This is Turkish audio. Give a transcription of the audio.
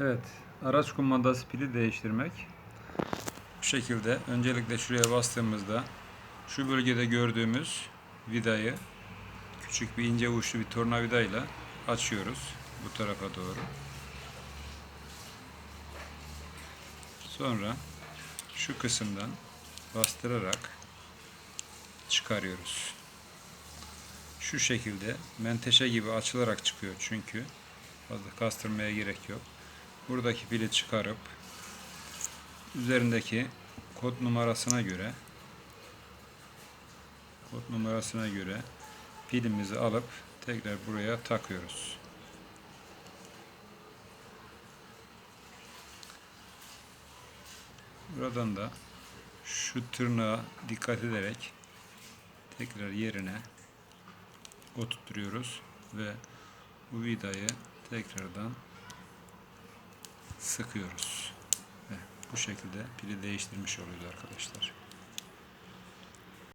Evet, araç kumandası pili değiştirmek. Bu şekilde öncelikle şuraya bastığımızda şu bölgede gördüğümüz vidayı küçük bir ince uçlu bir tornavidayla açıyoruz bu tarafa doğru. Sonra şu kısımdan bastırarak çıkarıyoruz. Şu şekilde menteşe gibi açılarak çıkıyor çünkü fazla kastırmaya gerek yok. Buradaki pili çıkarıp üzerindeki kod numarasına göre kod numarasına göre pilimizi alıp tekrar buraya takıyoruz. Buradan da şu tırnağa dikkat ederek tekrar yerine oturtuyoruz ve bu vidayı tekrardan sıkıyoruz. Ve bu şekilde pili değiştirmiş oluyoruz arkadaşlar.